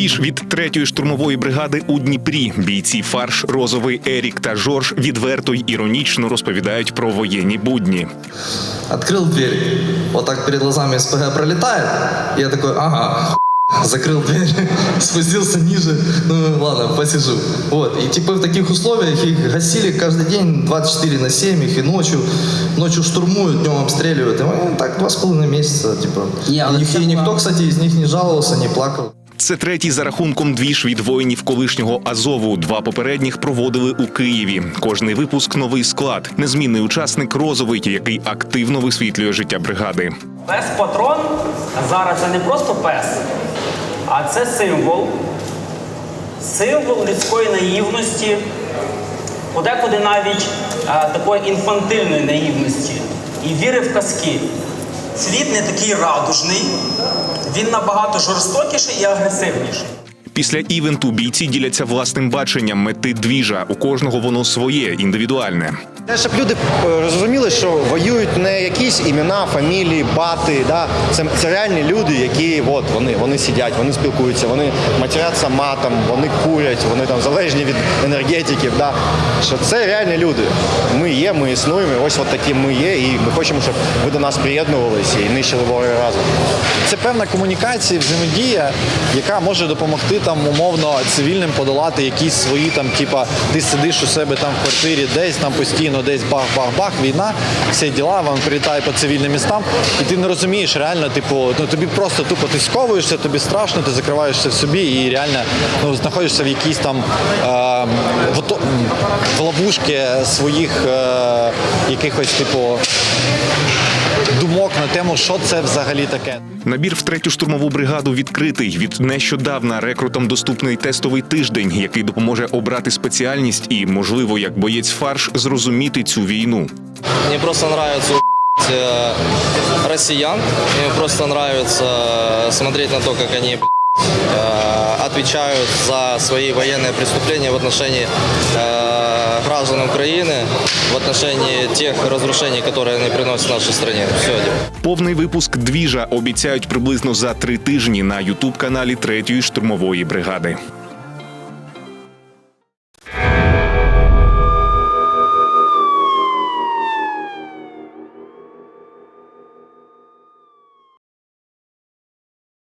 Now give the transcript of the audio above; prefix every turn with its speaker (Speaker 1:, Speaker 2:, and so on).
Speaker 1: Двіж від третьої штурмової бригади у Дніпрі. Бійці фарш Розовий Ерік та Жорж відверто й іронічно розповідають про воєнні будні.
Speaker 2: Открыл дверь, вот так перед глазами СПГ пролетает, и я такой, ага, хуй». закрыл дверь, спустился ниже, ну ладно, посижу. Вот, и типа в таких условиях их гасили каждый день 24 на 7, их и ночью, ночью штурмуют, днем обстреливают, и мы так два с половиной месяца, типа.
Speaker 3: Не, а
Speaker 2: и, ник-
Speaker 3: это
Speaker 2: и никто,
Speaker 3: вам-
Speaker 2: кстати, из них не жаловался, не плакал.
Speaker 1: Це третій за рахунком двіж від воїнів колишнього Азову. Два попередніх проводили у Києві. Кожний випуск новий склад. Незмінний учасник розовий, який активно висвітлює життя бригади.
Speaker 4: Пес патрон зараз це не просто пес, а це символ. Символ людської наївності, подекуди навіть е, такої інфантильної наївності і віри в казки.
Speaker 5: Світ не такий радужний, він набагато жорстокіший і агресивніший.
Speaker 1: Після івенту бійці діляться власним баченням мети двіжа. У кожного воно своє, індивідуальне.
Speaker 6: Те, Щоб люди е, розуміли, що воюють не якісь імена, фамілії, бати. Да? Це, це реальні люди, які от, вони, вони сидять, вони спілкуються, вони матеряться матом, вони курять, вони там залежні від енергетиків. Да? Що це реальні люди. Ми є, ми існуємо, ось от такі ми є, і ми хочемо, щоб ви до нас приєднувалися і нищили ворога разом.
Speaker 7: Це певна комунікація, взаємодія, яка може допомогти там умовно цивільним подолати якісь свої там, типа, ти сидиш у себе там в квартирі, десь там постійно, десь бах-бах-бах, війна, всі діла, вам прилітає по цивільним містам, і ти не розумієш реально, типу, ну тобі просто тупо ти сковуєшся, тобі страшно, ти закриваєшся в собі і реально ну, знаходишся в якійсь там е, в, в ловушки своїх е, якихось, типу, думок на тему, що це взагалі таке.
Speaker 1: Набір в третю штурмову бригаду відкритий. Від нещодавна рекрутам доступний тестовий тиждень, який допоможе обрати спеціальність і, можливо, як боєць фарш, зрозуміти цю війну.
Speaker 8: Мне просто нравится у**ть, э, россиян. Мне просто нравится э, смотреть на то, как они блядь, э, отвечают за свои военные преступления в отношении э, граждан Украины, в отношении тех разрушений, которые они приносят нашей стране. Все.
Speaker 1: Повний випуск двіжа обіцяють приблизно за три тижні на ютуб каналі третьої штурмової бригади.